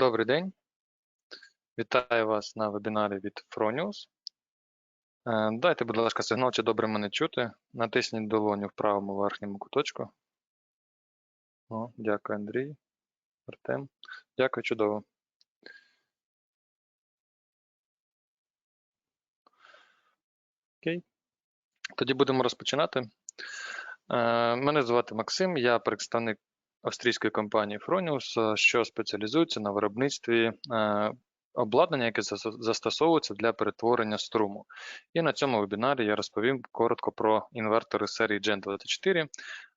Добрий день. Вітаю вас на вебінарі від Fronius. Е, Дайте, будь ласка, сигнал, чи добре мене чути. Натисніть долоню в правому верхньому куточку. О, дякую, Андрій. Артем. Дякую, чудово. Окей. Тоді будемо розпочинати. Е, Мене звати Максим, я представник австрійської компанії Fronius, е, що спеціалізується на виробництві е, обладнання, яке застосовується для перетворення струму. І на цьому вебінарі я розповім коротко про інвертори серії Gen 24.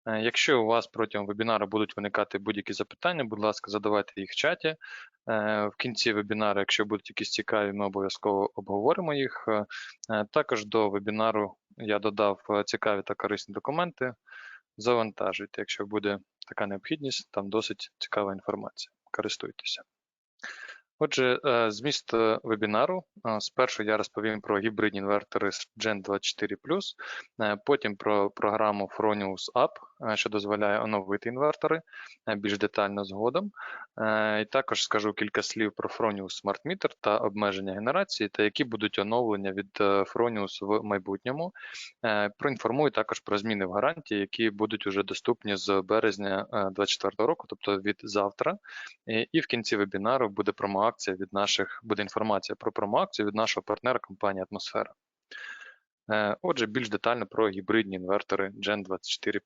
Е, Якщо у вас протягом вебінару будуть виникати будь-які запитання, будь ласка, задавайте їх в чаті. В кінці вебінару, якщо будуть якісь цікаві, ми обов'язково обговоримо їх. Також до вебінару я додав цікаві та корисні документи. Завантажуйте, якщо буде така необхідність, там досить цікава інформація. Користуйтеся. Отже, е, зміст е, вебінару. Е, Спершу я розповім про гібридні інвертори Gen 24 е, потім про програму Fronius App, що дозволяє оновити інвертори е, більш детально згодом. Е, І також скажу кілька слів про Fronius Smart Meter та обмеження генерації, та які будуть оновлення від е, Fronius в майбутньому. Е, Проінформую також про зміни в гарантії, які будуть уже доступні з березня 2024 року, тобто від завтра. І в кінці вебінару буде промоакція від наших, буде інформація про промоакцію від нашого партнера компанії Атмосфера. Е, Отже, більш детально про гібридні інвертори Gen 24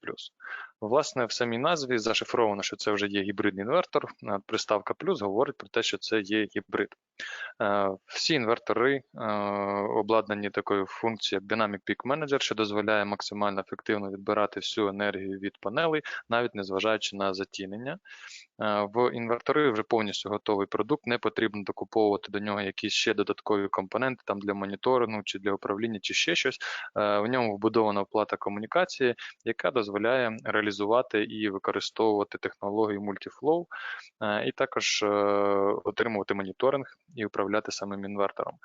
Власне, в самій назві зашифровано, що це вже є гібридний інвертор. Приставка плюс говорить про те, що це є гібрид. Е, Всі інвертори е, обладнані такою функцією, Dynamic Peak Manager, що дозволяє максимально ефективно відбирати всю енергію від панелей, навіть незважаючи на затінення. Е, В інвертори вже повністю готовий продукт, не потрібно докуповувати до нього якісь ще додаткові компоненти там для моніторингу чи для управління, чи ще щось. Е, В ньому вбудована оплата комунікації, яка дозволяє реалізувати і використовувати технологію Multiflow, е, і також е, отримувати моніторинг і управляти самим інвертором.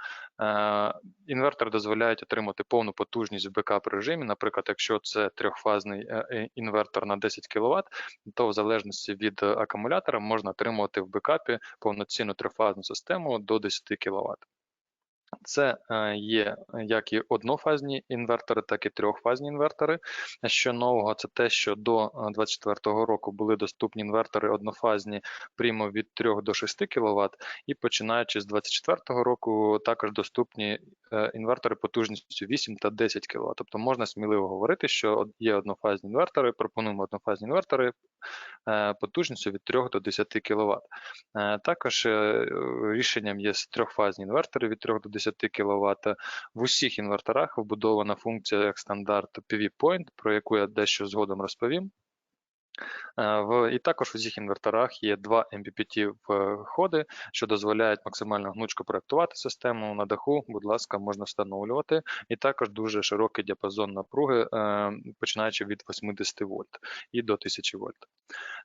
Е, Інвертор дозволяють отримати повну потужність в бекап режимі. Наприклад, якщо це трьохфазний інвертор на 10 кВт, то в залежності від акумулятора можна отримувати в бекапі повноцінну трифазну систему до 10 кВт. Це е, є як і однофазні інвертори, так і трьохфазні інвертори. Що нового, це те, що до 2024 року були доступні інвертори однофазні прямо від 3 до 6 кВт, і починаючи з 2024 року також доступні е, інвертори потужністю 8 та 10 кВт. Тобто можна сміливо говорити, що є однофазні інвертори, пропонуємо однофазні інвертори е, потужністю від 3 до 10 кВт. Е, Також е, рішенням є трьохфазні інвертори від 3 до 10 кВт. В усіх інверторах вбудована функція як стандарт PV Point, про яку я дещо згодом розповім. Е, В, і також в усіх інверторах є два MPPT входи, що дозволяють максимально гнучко проектувати систему на даху. Будь ласка, можна встановлювати. І також дуже широкий діапазон напруги, е, починаючи від 80 вольт і до 1000 вольт.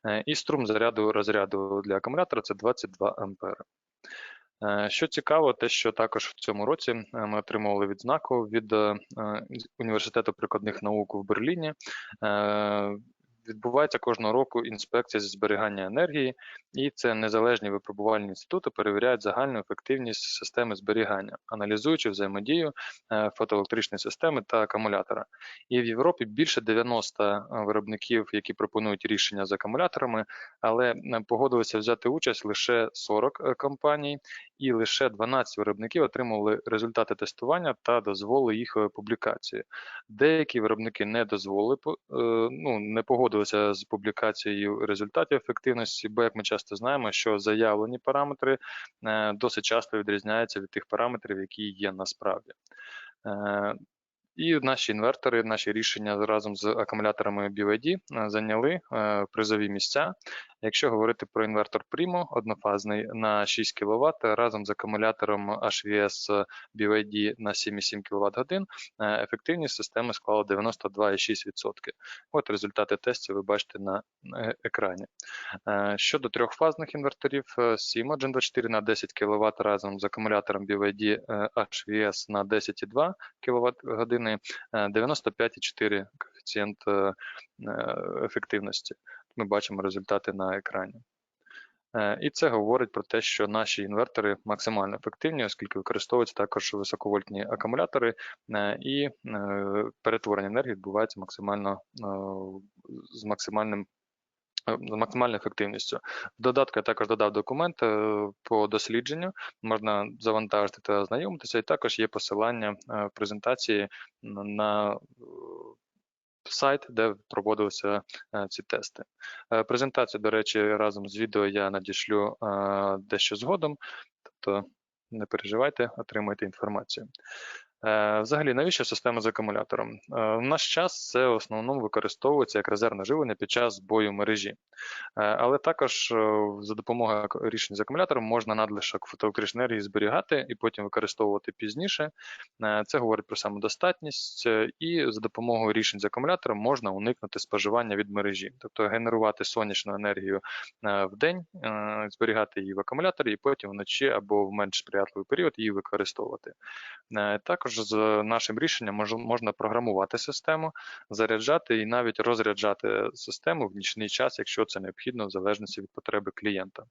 Е, І струм заряду розряду для акумулятора це 22 ампери. Що цікаво, те, що також в цьому році ми отримували відзнаку від Університету прикладних наук в Берліні. Е, Відбувається кожного року інспекція зі зберігання енергії, і це незалежні випробувальні інститути перевіряють загальну ефективність системи зберігання, аналізуючи взаємодію е, фотоелектричної системи та акумулятора. І в Європі більше 90 виробників, які пропонують рішення з акумуляторами, але е, погодилися взяти участь лише 40 е, компаній, і лише 12 виробників отримали результати тестування та дозволили їх е, публікації. Деякі виробники не дозволили е, ну, не погодилися з публікацією результатів ефективності, бо як ми часто знаємо, що заявлені параметри е, досить часто відрізняються від тих параметрів, які є насправді. І наші інвертори, наші рішення разом з акумуляторами BYD зайняли призові місця. Якщо говорити про інвертор Primo однофазний на 6 кВт разом з акумулятором HVS BYD на 7,7 кВт годин, е, ефективність системи склала 92,6%. От результати тестів ви бачите на е, екрані. Е, Щодо трьохфазних інверторів, Simo Gen 24 на 10 кВт разом з акумулятором BYD HVS на 10,2 кВт години, е, 95,4 коефіцієнт ефективності. Ми бачимо результати на екрані. Е, І це говорить про те, що наші інвертори максимально ефективні, оскільки використовуються також високовольтні акумулятори, е, і е, перетворення енергії відбувається максимально з максимальним з максимальною ефективністю. В додатку я також додав документ по дослідженню, можна завантажити та ознайомитися, і також є посилання в презентації на сайт, де проводилися е, ці тести. Е, Презентацію, до речі, разом з відео я надішлю е, дещо згодом, тобто не переживайте, отримайте інформацію. Е, Взагалі, навіщо система з акумулятором? Е, В наш час це в основному використовується як резервне живлення під час збою мережі. Е, Але також за допомогою рішень з акумулятором можна надлишок фотоелектричної енергії зберігати і потім використовувати пізніше. Це говорить про самодостатність, і за допомогою рішень з акумулятором можна уникнути споживання від мережі, тобто генерувати сонячну енергію в день, зберігати її в акумуляторі, і потім вночі або в менш сприятливий період її використовувати. Е, Також з нашим рішенням можна програмувати систему, заряджати і навіть розряджати систему в нічний час, якщо це необхідно, в залежності від потреби клієнта.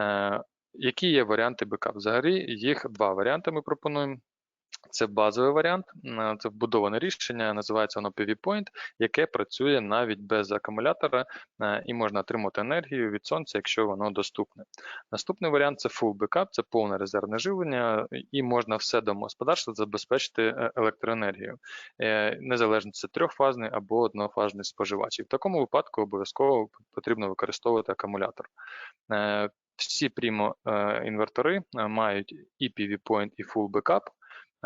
Е, Які є варіанти бекап? Взагалі їх два варіанти ми пропонуємо. Це базовий варіант, е, це вбудоване рішення, називається воно PV Point, яке працює навіть без акумулятора е, і можна отримати енергію від сонця, якщо воно доступне. Наступний варіант це Full Backup, це повне резервне живлення, і можна все домогосподарство забезпечити е, електроенергією, Е, незалежно це трьохфазний або однофазний споживач. І в такому випадку обов'язково потрібно використовувати акумулятор. Всі прімо інвертори мають і PV Point, і Full Backup.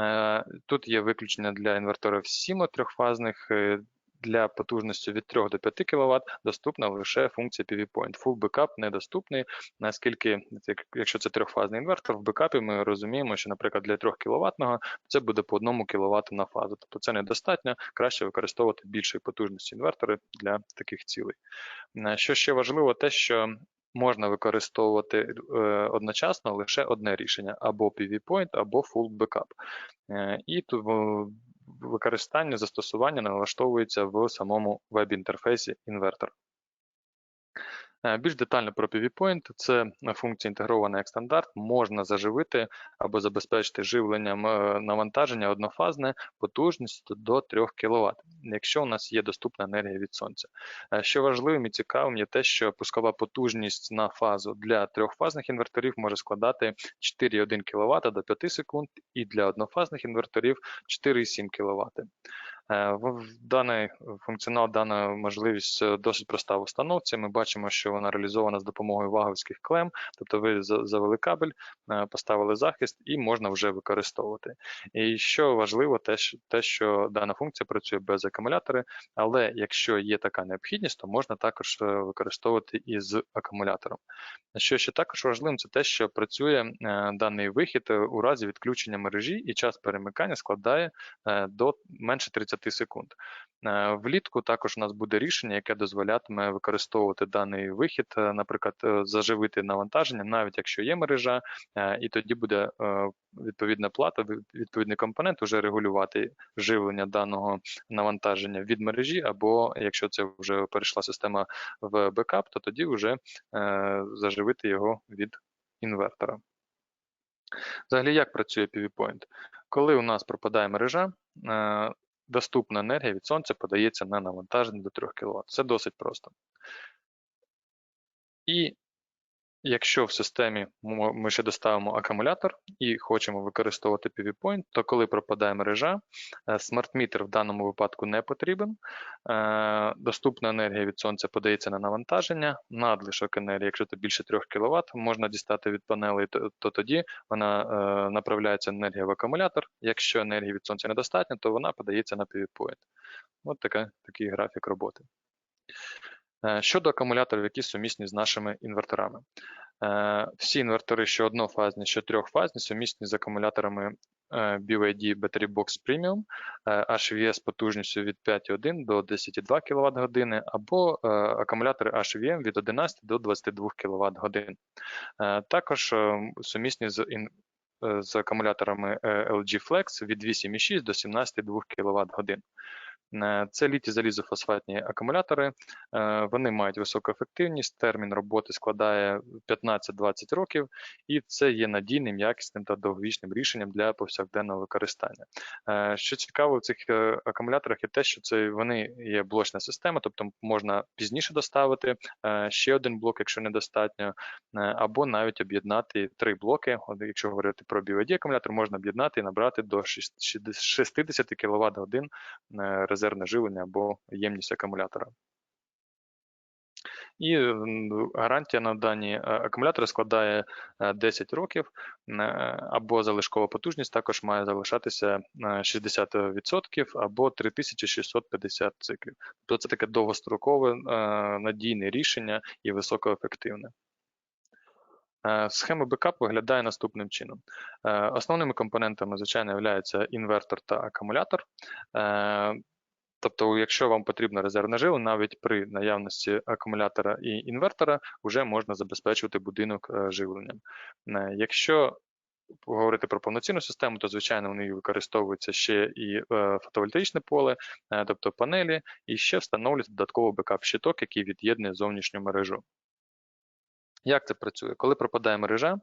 Е, Тут є виключення для інверторів SIMO трьохфазних. е, Для потужності від 3 до 5 кВт доступна лише функція PV Point. Full Backup недоступний, наскільки, якщо це трьохфазний інвертор, в бекапі ми розуміємо, що, наприклад, для 3 кВт це буде по 1 кВт на фазу. Тобто це недостатньо, краще використовувати більшої потужності інвертори для таких цілей. Е, Що ще важливо, те, що можна використовувати е, одночасно лише одне рішення або PV Point, або Full Backup. Е, І тут використання застосування налаштовується в самому веб-інтерфейсі інвертора. Е, Більш детально про PV Point – це функція інтегрована як стандарт, можна заживити або забезпечити живленням е, навантаження однофазне потужністю до 3 кВт, якщо у нас є доступна енергія від сонця. Е, Що важливим і цікавим є те, що пускова потужність на фазу для трьохфазних інверторів може складати 4,1 кВт до 5 секунд, і для однофазних інверторів 4,7 кВт. Е, в- Даний функціонал, дана можливість е, досить проста в установці. Ми бачимо, що вона реалізована з допомогою ваговських клем, тобто ви завели кабель, е, поставили захист і можна вже використовувати. І що важливо, те, що- дана функція працює без акумулятора, але якщо є така необхідність, то можна також використовувати і з акумулятором. Що ще також важливим, це те, що працює даний вихід у разі відключення мережі, і час перемикання складає до менше 30 секунд. Е, Влітку також у нас буде рішення, яке дозволятиме використовувати даний вихід, е, наприклад, е, заживити навантаження, навіть якщо є мережа, і тоді буде відповідна плата, відповідний компонент уже регулювати живлення даного навантаження від мережі, або якщо це вже перейшла система в бекап, то тоді вже заживити його від інвертора. Взагалі, як працює PV Point? Коли у нас пропадає мережа, доступна енергія від сонця подається на навантаження до 3 кВт. Це досить просто. І якщо в системі ми ще доставимо акумулятор і хочемо використовувати PV Point, то коли пропадає мережа, смарт-мітер в даному випадку не потрібен. Е, Доступна енергія від сонця подається на навантаження, надлишок енергії, якщо це більше 3 кВт, можна дістати від панелей, то, то тоді вона е, направляється енергія в акумулятор. Якщо енергії від сонця недостатньо, то вона подається на PV Point. От такий графік роботи. Е, Щодо акумуляторів, які сумісні з нашими інверторами. Е, Всі інвертори, що однофазні, що трьохфазні, сумісні з акумуляторами е, BYD Battery Box Premium, HVS потужністю від 5,1 до 10,2 кВт або акумулятори HVM від 11 до 22 кВт годин. Також сумісні з з акумуляторами LG Flex від 8,6 до 17,2 кВт. Е, Це літі залізофосфатні акумулятори. Е, Вони мають високу ефективність, термін роботи складає 15-20 років, і це є надійним, якісним та довговічним рішенням для повсякденного використання. Е, Що цікаво в цих акумуляторах є те, що це вони є блочна система, тобто можна пізніше доставити ще один блок, якщо недостатньо, або навіть об'єднати три блоки. Якщо говорити про BYD акумулятор, можна об'єднати і набрати до шість- шість- 60 кВт годин резервне живлення або ємність акумулятора. І гарантія на дані е, акумулятори складає е, 10 років, е, або залишкова потужність також має залишатися е, 60% або 3650 циклів. Тобто це таке довгострокове е, надійне рішення і високоефективне. Е, Схема бекап виглядає наступним чином. Е, Основними компонентами, звичайно, являються інвертор та акумулятор. Тобто, якщо вам потрібно резервне жило, навіть при наявності акумулятора і інвертора, вже можна забезпечувати будинок е, живленням. Е, Якщо говорити про повноцінну систему, то звичайно в неї використовується ще і е, фотовольтаїчне поле, тобто панелі, і ще встановлюється додатково бекап-щиток, який від'єднує зовнішню мережу. Як це працює? Коли пропадає мережа, е,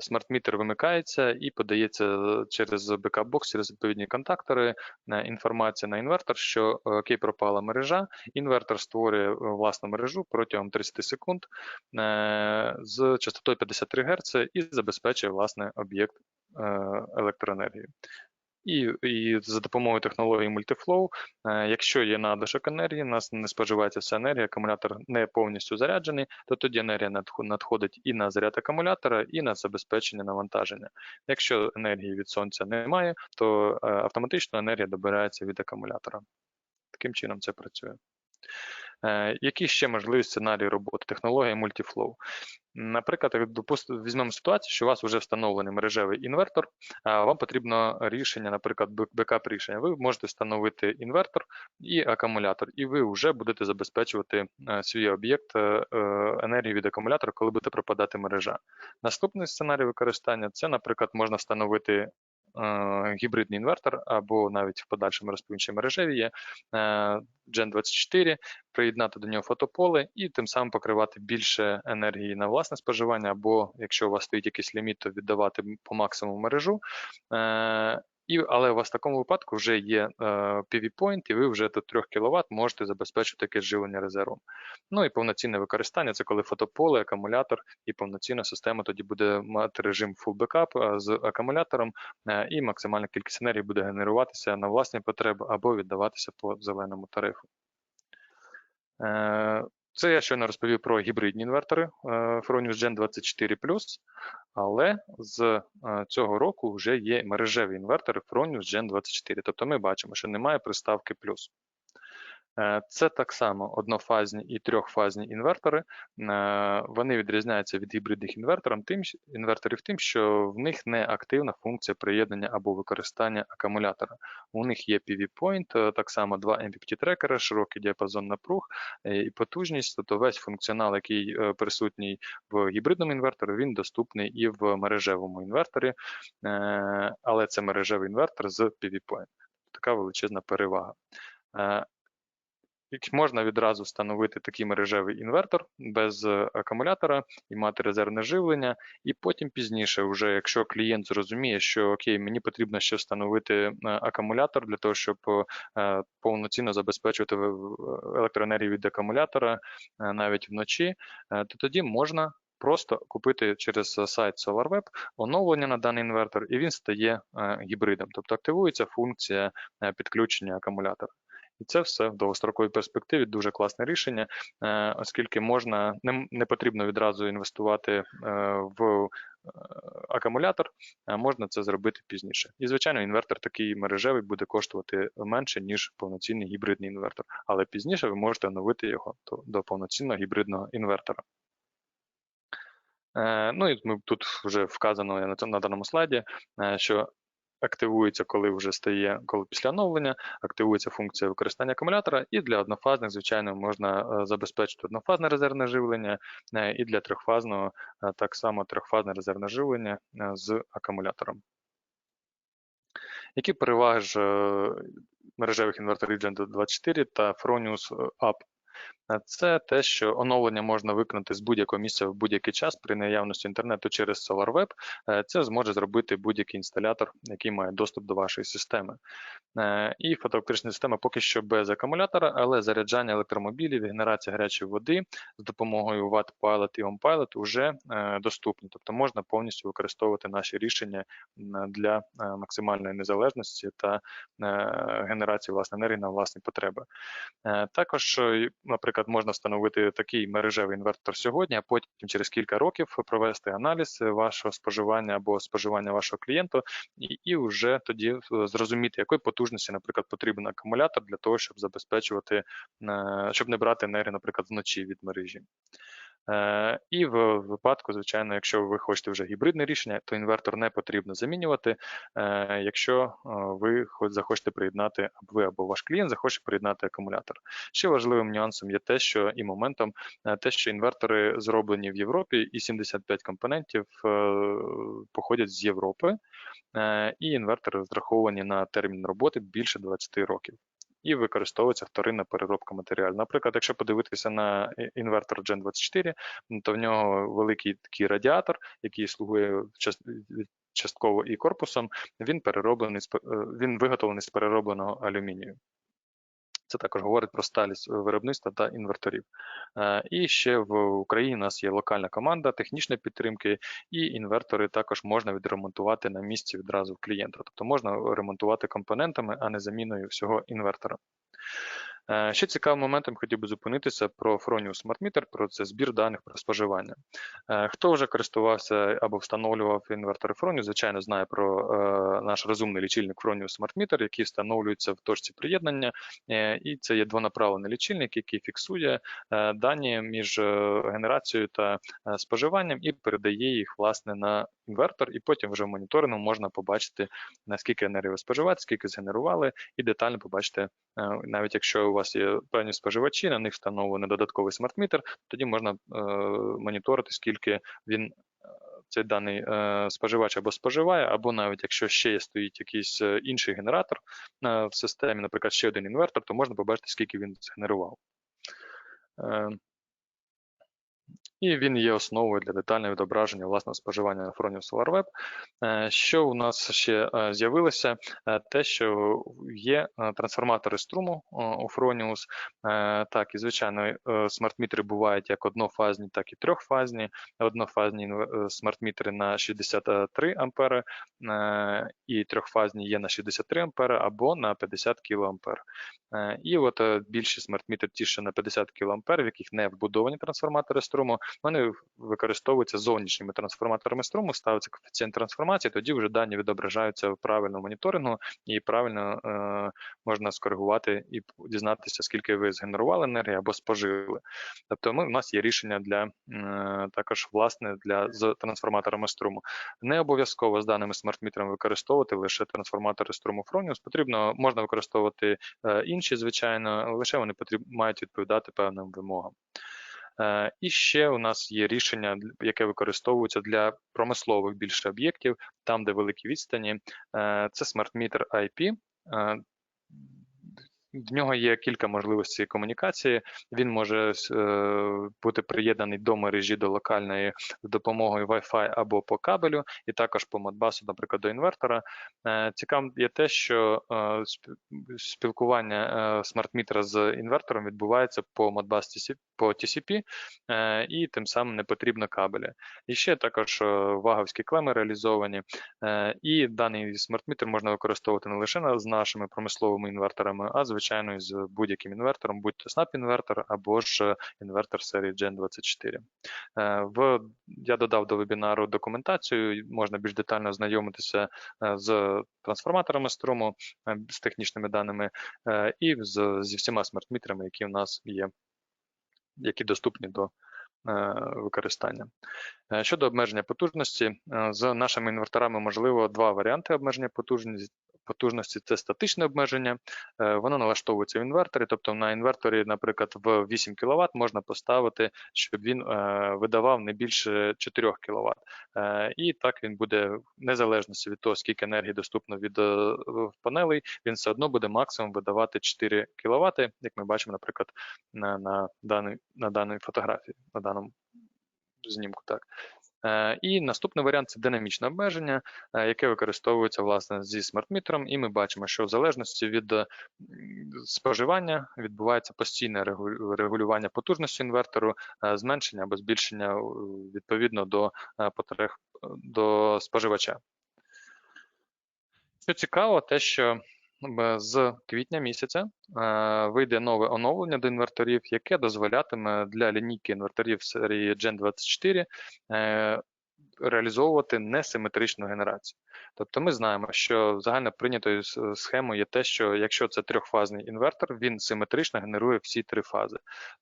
смарт-мітер вимикається і подається через бекап-бокс, через відповідні контактори е, інформація на інвертор, що е, окей, пропала мережа. Інвертор створює е, власну мережу протягом 30 секунд е, з частотою 53 Гц і забезпечує власне об'єкт е, електроенергії. І, і за допомогою технології Multiflow, е, якщо є надлишок енергії, у нас не споживається вся енергія, акумулятор не повністю заряджений, то тоді енергія надходить і на заряд акумулятора, і на забезпечення навантаження. Якщо енергії від сонця немає, то е, автоматично енергія добирається від акумулятора. Таким чином це працює. Е, Які ще можливі сценарії роботи? Технологія Multiflow. Наприклад, допустимо, візьмемо ситуацію, що у вас вже встановлений мережевий інвертор, а вам потрібно рішення, наприклад, бекап рішення. Ви можете встановити інвертор і акумулятор, і ви вже будете забезпечувати е, свій об'єкт е, енергії від акумулятора, коли буде пропадати мережа. Наступний сценарій використання це, наприклад, можна встановити гібридний інвертор, або навіть в подальшому розповідчій мережеві є е, Gen24, приєднати до нього фотополе і тим самим покривати більше енергії на власне споживання, або якщо у вас стоїть якийсь ліміт, то віддавати по максимуму мережу. І, але у вас в такому випадку вже є е, PV-point, і ви вже до 3 кВт можете забезпечити таке живлення резервом. Ну і повноцінне використання це коли фотополе, акумулятор і повноцінна система тоді буде мати режим full backup е, з акумулятором, е, і максимальна кількість енергії буде генеруватися на власні потреби або віддаватися по зеленому тарифу. Е, Це я щойно розповів про гібридні інвертори е, Fronius Gen 24 але з е, цього року вже є мережеві інвертори Fronius Gen 24. Тобто ми бачимо, що немає приставки плюс. Е, Це так само однофазні і трьохфазні інвертори. Е, Вони відрізняються від гібридних інверторів тим, інверторів що в них не активна функція приєднання або використання акумулятора. У них є PV-point, е, так само два MPPT-трекери, широкий діапазон напруг і потужність, тобто весь функціонал, який присутній в гібридному інверторі, він доступний і в мережевому інверторі, але це мережевий інвертор з PV-point. Така величезна перевага. Можна відразу встановити такий мережевий інвертор без е, акумулятора і мати резервне живлення, і потім пізніше, вже якщо клієнт зрозуміє, що окей, мені потрібно ще встановити е, акумулятор для того, щоб е, повноцінно забезпечувати електроенергію від акумулятора навіть вночі, то тоді можна. Просто купити через сайт SolarWeb оновлення на даний інвертор, і він стає гібридом, тобто активується функція підключення акумулятора. І це все в довгостроковій перспективі дуже класне рішення, е, оскільки можна не, потрібно відразу інвестувати е, в е, акумулятор, можна це зробити пізніше. І звичайно, інвертор такий мережевий буде коштувати менше ніж повноцінний гібридний інвертор, але пізніше ви можете оновити його до, повноцінного гібридного інвертора. Ну і тут вже вказано на даному слайді, що активується, коли вже стає, коли після оновлення, активується функція використання акумулятора, і для однофазних, звичайно, можна е, забезпечити однофазне резервне живлення, е, і для трьохфазного е, так само трьохфазне резервне живлення з акумулятором. Які переваги ж мережевих інверторів Gen 24 та Fronius App? Це те, що оновлення можна виконати з будь-якого місця в будь-який час при наявності інтернету через SolarWeb. Е, Це зможе зробити будь-який інсталятор, який має доступ до вашої системи. Е, І фотоелектрична система поки що без акумулятора, але заряджання електромобілів, генерація гарячої води з допомогою Watt-Pilot і OnPilot вже е, доступні. Тобто можна повністю використовувати наші рішення для максимальної незалежності та генерації власної енергії на власні потреби. Також, наприклад, можна встановити такий мережевий інвертор сьогодні, а потім через кілька років провести аналіз вашого споживання або споживання вашого клієнту, і, і вже тоді е, зрозуміти, якої потужності, наприклад, потрібен акумулятор для того, щоб забезпечувати, е, щоб не брати енергію, наприклад, вночі від мережі. Е, І в випадку, звичайно, якщо ви хочете вже гібридне рішення, то інвертор не потрібно замінювати, е, якщо е, ви захочете приєднати, ви або ваш клієнт захоче приєднати акумулятор. Ще важливим нюансом є те, що і моментом те, що інвертори зроблені в Європі, і 75 компонентів походять з Європи, і інвертори розраховані на термін роботи більше 20 років. І використовується вторинна переробка матеріалів. Наприклад, якщо подивитися на інвертор Gen 24, то в нього великий такий радіатор, який слугує частково і корпусом, він е, він виготовлений з переробленого алюмінію. Це також говорить про сталість виробництва та інверторів. Е, І ще в Україні у нас є локальна команда технічної підтримки, і інвертори також можна відремонтувати на місці відразу в клієнта. Тобто можна ремонтувати компонентами, а не заміною всього інвертора. Е, Ще цікавим моментом хотів би зупинитися про Fronius Smart Meter, про це збір даних про споживання. Е, Хто вже користувався або встановлював інвертори Fronius, звичайно, знає про е, наш розумний лічильник Fronius Smart Meter, який встановлюється в точці приєднання, і це є двонаправлений лічильник, який фіксує дані між генерацією та споживанням і передає їх власне на інвертор, і потім вже в моніторингу можна побачити, наскільки енергії ви споживаєте, скільки згенерували, і детально побачити, навіть якщо у вас є певні споживачі, на них встановлений додатковий смарт-мітер, тоді можна е, моніторити, скільки він е, цей даний е, споживач або споживає, або навіть якщо ще стоїть якийсь інший генератор в системі, наприклад, ще один інвертор, то можна побачити, скільки він згенерував. І він є основою для детального відображення власного споживання на фоні SolarWeb. Е, Що у нас ще е, з'явилося? Е, Те, що є трансформатори струму у. Е, Так, і звичайно, смарт-мітри бувають як однофазні, так і трьохфазні. Однофазні смарт-мітри на 63 ампери, і трьохфазні є на 63 ампери або на 50 кілоампер. І от більші смарт-мітри, ті, що на 50 кА, в яких не вбудовані трансформатори струму, вони використовуються зовнішніми трансформаторами струму, ставиться коефіцієнт трансформації, тоді вже дані відображаються в правильному моніторингу і правильно е, можна скоригувати і дізнатися, скільки ви згенерували енергії або спожили. Тобто ми, у нас є рішення для е, також власне для з трансформаторами струму. Не обов'язково з даними смарт-мітерами використовувати лише трансформатори струму Fronius. Потрібно можна використовувати е, інші, звичайно, лише вони потріб, мають відповідати певним вимогам. Е, І ще у нас є рішення, яке використовується для промислових більше об'єктів, там, де великі відстані. Е, Це смарт-мітер IP. В нього є кілька можливостей комунікації. Він може е, бути приєднаний до мережі до локальної з допомогою Wi-Fi або по кабелю, і також по модбасу, наприклад, до інвертора. Е, Цікавим є те, що е, спілкування смарт-мітера з інвертором відбувається по Modbus по TCP, і тим самим не потрібно кабеля. І ще також ваговські клеми реалізовані. І даний смарт-мітер можна використовувати не лише з нашими промисловими інверторами, а звичайно і з будь-яким інвертором, будь то SNAP-інвертор або ж інвертор серії Gen 24. Е, В я додав до вебінару документацію, можна більш детально ознайомитися е, з трансформаторами струму, е, з технічними даними і з, зі всіма смарт-мітерами, які в нас є, які доступні до використання. Щодо обмеження потужності, з нашими інверторами можливо два варіанти обмеження потужності. це статичне обмеження. Е, Воно налаштовується в інверторі, тобто на інверторі, наприклад, в 8 кВт можна поставити, щоб він е, видавав не більше 4 кВт. І так він буде, в незалежності від того, скільки енергії доступно від е, панелей, він все одно буде максимум видавати 4 кВт, як ми бачимо, наприклад, на, на, даній, на фотографії, на даному знімку. Так. Е, І наступний варіант це динамічне обмеження, е, яке використовується власне зі смарт-мітером, і ми бачимо, що в залежності від е, споживання відбувається постійне регулювання потужності інвертору, зменшення або збільшення відповідно до потреб до споживача. Що цікаво, те, що з квітня місяця е, вийде нове оновлення до інверторів, яке дозволятиме для лінійки інверторів серії Gen 24 е, реалізовувати несиметричну генерацію. Тобто ми знаємо, що загально прийнятою схемою є те, що якщо це трьохфазний інвертор, він симетрично генерує всі три фази.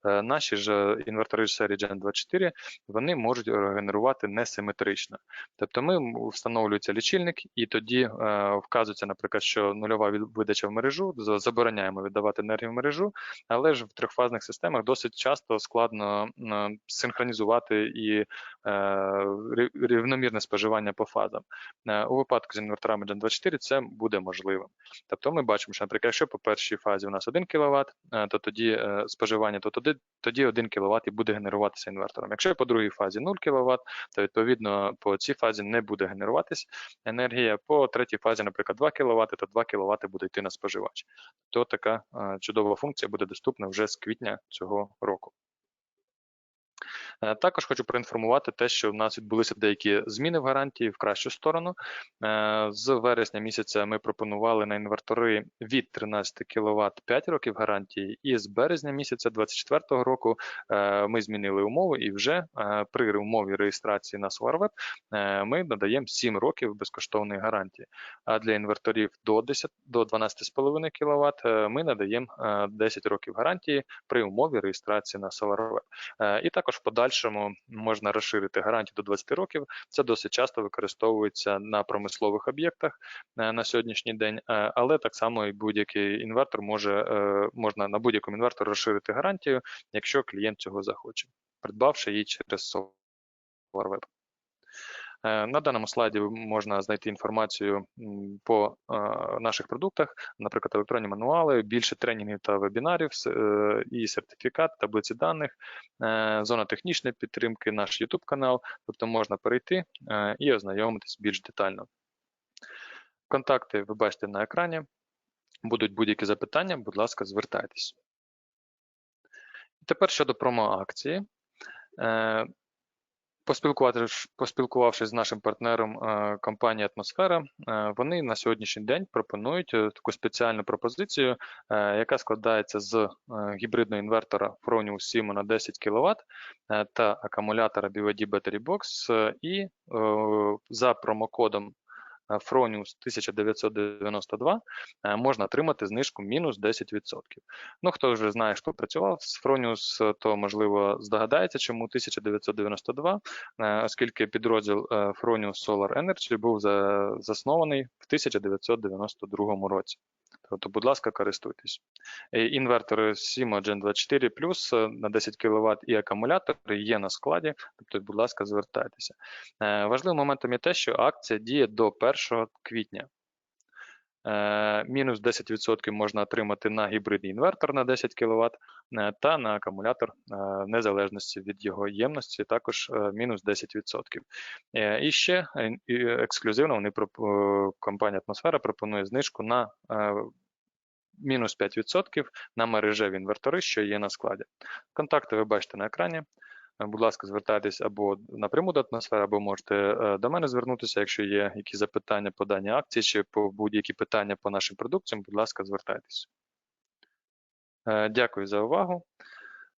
Е, Наші ж інвертори серії Gen 24 вони можуть е, генерувати несиметрично. Тобто ми встановлюється лічильник, і тоді е, вказується, наприклад, що нульова видача в мережу, забороняємо віддавати енергію в мережу, але ж в трьохфазних системах досить часто складно синхронізувати і е, рівномірне споживання по фазам. Е, У випадку з інверторами Gen 24 це буде можливим. Тобто ми бачимо, що, наприклад, якщо по першій фазі у нас 1 кВт, то тоді е, споживання, то тоді, тоді 1 кВт і буде генеруватися інвертором. Якщо по другій фазі 0 кВт, то відповідно по цій фазі не буде генеруватись енергія. По третій фазі, наприклад, 2 кВт, то 2 кВт буде йти на споживач. То така е, чудова функція буде доступна вже з квітня цього року. Е, Також хочу проінформувати те, що в нас відбулися деякі зміни в гарантії в кращу сторону. Е, З вересня місяця ми пропонували на інвертори від 13 кВт 5 років гарантії, і з березня місяця 2024 року е, ми змінили умови, і вже при умові реєстрації на SolarWeb ми надаємо 7 років безкоштовної гарантії. А для інверторів до 10 до 12,5 кВт ми надаємо е, 10 років гарантії при умові реєстрації на SolarWeb. І також в подальшому можна розширити гарантію до 20 років. Це досить часто використовується на промислових об'єктах е, на сьогоднішній день, е, але так само і будь-який інвертор може е, можна на будь-якому інвертору розширити гарантію, якщо клієнт цього захоче, придбавши її через SolarWeb. Е, На даному слайді можна знайти інформацію по е, наших продуктах, наприклад, електронні мануали, більше тренінгів та вебінарів, е, і сертифікат, таблиці даних, зона технічної підтримки, наш YouTube канал. Тобто можна перейти і ознайомитись більш детально. Контакти ви бачите на екрані. Будуть будь-які запитання, будь ласка, звертайтесь. Тепер щодо промо-акції. Поспілкувавшись, з нашим партнером е, компанії Атмосфера, е, вони на сьогоднішній день пропонують е, таку спеціальну пропозицію, яка складається з гібридного інвертора Fronius Simo на 10 кВт та акумулятора BYD Battery Box. І за промокодом е, Fronius 1992 е, можна отримати знижку мінус 10%. Ну, хто вже знає, хто працював з Фроніус, то можливо здогадається, чому 1992, е, оскільки підрозділ Фроніус Solar Energy був заснований в 1992 році. Тобто, будь ласка, користуйтесь. Е, Інвертори Simo Gen 24 Plus е, на 10 кВт і акумулятори є на складі, тобто, будь ласка, звертайтеся. Е, Важливим моментом є те, що акція діє до 1 квітня. Е, Мінус 10% можна отримати на гібридний інвертор на 10 кВт е, та на акумулятор е, в незалежності від його ємності, також мінус 10%. Е, І ще ексклюзивно вони компанія Атмосфера пропонує знижку на мінус 5% на мережеві інвертори, що є на складі. Контакти ви бачите на екрані. Е, Будь ласка, звертайтесь або напряму до атмосфери, або можете е, до мене звернутися, якщо є якісь запитання по даній акції чи по будь-які питання по нашим продукціям, будь ласка, звертайтесь. Е, Дякую за увагу.